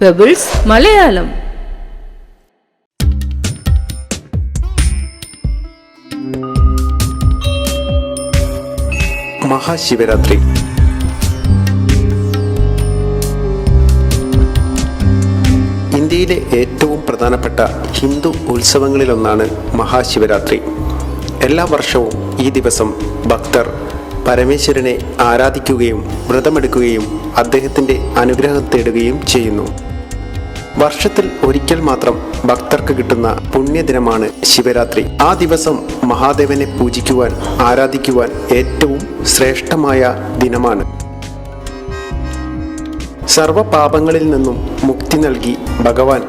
Pebbles Malayalam Mahashivratri. ഇന്ത്യയിലെ ഏറ്റവും പ്രധാനപ്പെട്ട ഹിന്ദു ഉത്സവങ്ങളിലൊന്നാണ് മഹാശിവരാത്രി. എല്ലാ വർഷവും ഈ ദിവസം ഭക്തർ പരമേശ്വരനെ ആരാധിക്കുകയും വ്രതമെടുക്കുകയും അദ്ദേഹത്തിന്റെ അനുഗ്രഹം തേടുകയും ചെയ്യുന്നു. വർഷത്തിൽ ഒരിക്കൽ മാത്രം ഭക്തർക്ക് കിട്ടുന്ന പുണ്യദിനമാണ് ശിവരാത്രി. ആ ദിവസം മഹാദേവനെ പൂജിക്കുവാൻ ആരാധിക്കുവാൻ ഏറ്റവും ശ്രേഷ്ഠമായ ദിനമാണ്. സർവപാപങ്ങളിൽ നിന്നും മുക്തി നൽകി ഭഗവാൻ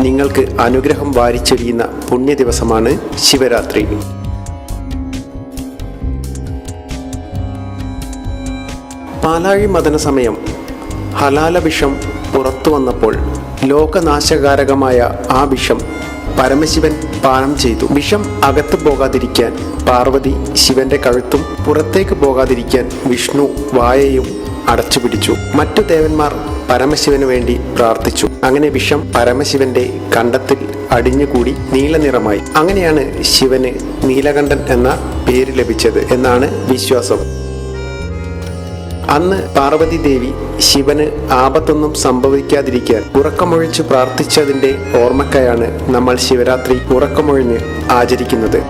നിങ്ങൾക്ക് അനുഗ്രഹം വാരിച്ചൊരിയുന്ന പുണ്യ ദിവസമാണ് ശിവരാത്രി. പാലാഴി മദന സമയം. ഹലാല വിഷം പുറത്തു വന്നപ്പോൾ ലോകനാശകാരകമായ ആ വിഷം പരമശിവൻ പാനം ചെയ്തു. വിഷം അകത്തു പോകാതിരിക്കാൻ പാർവതി ശിവന്റെ കഴുത്തും പുറത്തേക്ക് പോകാതിരിക്കാൻ വിഷ്ണു വായയും അടച്ചുപിടിച്ചു മറ്റു ദേവന്മാർ പരമശിവന് വേണ്ടി പ്രാർത്ഥിച്ചു. അങ്ങനെ വിഷം പരമശിവന്റെ കണ്ടത്തിൽ അടിഞ്ഞുകൂടി നീലനിറമായി. അങ്ങനെയാണ് ശിവന് നീലകണ്ഠൻ എന്ന പേര് ലഭിച്ചത് എന്നാണ് വിശ്വാസം. അന്ന് പാർവതി ദേവി ശിവന് ആപത്തൊന്നും സംഭവിക്കാതിരിക്കാൻ ഉറക്കമൊഴിച്ച് പ്രാർത്ഥിച്ചതിന്റെ ഓർമ്മക്കായാണ് നമ്മൾ ശിവരാത്രി ഉറക്കമൊഴിഞ്ഞ് ആചരിക്കുന്നത്.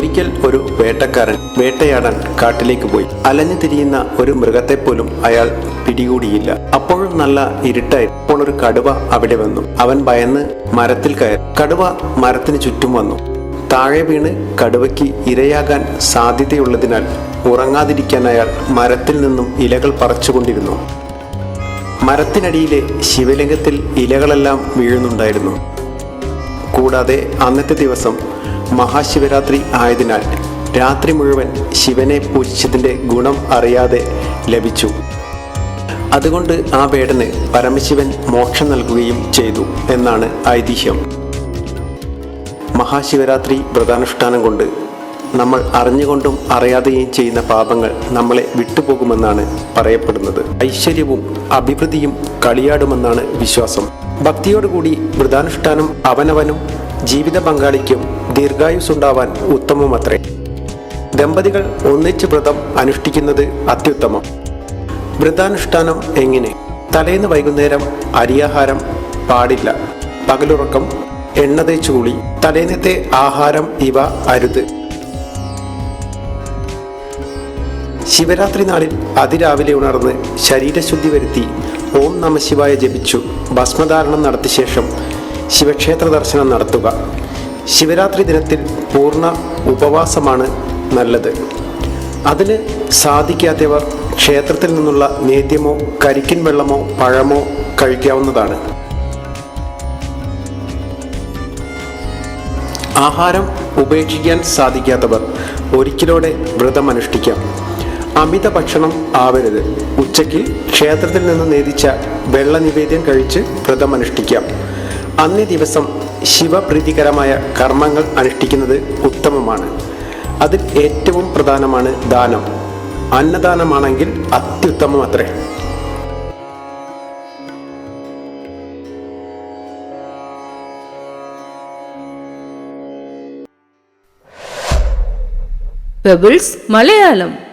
ഒരിക്കൽ ഒരു വേട്ടക്കാരൻ വേട്ടയാടാൻ കാട്ടിലേക്ക് പോയി. അലഞ്ഞു തിരിയുന്ന ഒരു മൃഗത്തെ പോലും അയാൾ പിടികൂടിയില്ല. അപ്പോഴും നല്ല ഇരുട്ടായി അപ്പോൾ ഒരു കടുവ അവിടെ വന്നു. അവൻ ഭയന്ന് മരത്തിൽ കയറി. കടുവ മരത്തിന് ചുറ്റും വന്നു. താഴെ വീണ് കടുവയ്ക്ക് ഇരയാകാൻ സാധ്യതയുള്ളതിനാൽ ഉറങ്ങാതിരിക്കാൻ അയാൾ മരത്തിൽ നിന്നും ഇലകൾ പറിച്ചുകൊണ്ടിരുന്നു. മരത്തിനടിയിലെ ശിവലിംഗത്തിൽ ഇലകളെല്ലാം വീഴുന്നുണ്ടായിരുന്നു. കൂടാതെ അന്നത്തെ ദിവസം മഹാശിവരാത്രി ആയതിനാൽ രാത്രി മുഴുവൻ ശിവനെ പൂജിച്ചതിന്റെ ഗുണം അറിയാതെ ലഭിച്ചു. അതുകൊണ്ട് ആ വേടന് പരമശിവൻ മോക്ഷം നൽകുകയും ചെയ്തു എന്നാണ് ഐതിഹ്യം. മഹാശിവരാത്രി വ്രതാനുഷ്ഠാനം കൊണ്ട് നമ്മൾ അറിഞ്ഞുകൊണ്ടും അറിയാതെയും ചെയ്യുന്ന പാപങ്ങൾ നമ്മളെ വിട്ടുപോകുമെന്നാണ് പറയപ്പെടുന്നത്. ഐശ്വര്യവും അഭിവൃദ്ധിയും കളിയാടുമെന്നാണ് വിശ്വാസം. ഭക്തിയോടുകൂടി വ്രതാനുഷ്ഠാനം അവനവനും ജീവിത പങ്കാളിക്കും ദീർഘായുസ്സുണ്ടാവാൻ ഉത്തമമത്രേ. ദമ്പതികൾ ഒന്നിച്ച് വ്രതം അനുഷ്ഠിക്കുന്നത് അത്യുത്തമം. വ്രതാനുഷ്ഠാനം എങ്ങനെ? തലേന്ന് വൈകുന്നേരം അരിയാഹാരം പാടില്ല. പകലുറക്കം എണ്ണ തേച്ചു കുളി തലേന്നത്തെ ആഹാരം ഇവ അരുത്. ശിവരാത്രി നാളിൽ അതിരാവിലെ ഉണർന്ന് ശരീരശുദ്ധി വരുത്തി ഓം നമശിവായ ജപിച്ചു ഭസ്മധാരണം നടത്തിയ ശേഷം ശിവക്ഷേത്ര ദർശനം നടത്തുക. ശിവരാത്രി ദിനത്തിൽ പൂർണ ഉപവാസമാണ് നല്ലത്. അതിന് സാധിക്കാത്തവർ ക്ഷേത്രത്തിൽ നിന്നുള്ള നേദ്യമോ കരിക്കിൻ വെള്ളമോ പഴമോ കഴിക്കാവുന്നതാണ്. ആഹാരം ഉപേക്ഷിക്കാൻ സാധിക്കാത്തവർ ഒരിക്കലോടെ വ്രതം അനുഷ്ഠിക്കാം അമിത ഭക്ഷണം ആവരുത്. ഉച്ചയ്ക്ക് ക്ഷേത്രത്തിൽ നിന്ന് നേദിച്ച വെള്ള നിവേദ്യം കഴിച്ച് വ്രതം അനുഷ്ഠിക്കാം അന്നേ ദിവസം ശിവപ്രീതികരമായ കർമ്മങ്ങൾ അനുഷ്ഠിക്കുന്നത് ഉത്തമമാണ്. അതിൽ ഏറ്റവും പ്രധാനമാണ് ദാനം. അന്നദാനമാണെങ്കിൽ അത്യുത്തമം അത്രേ. പെബിൾസ് മലയാളം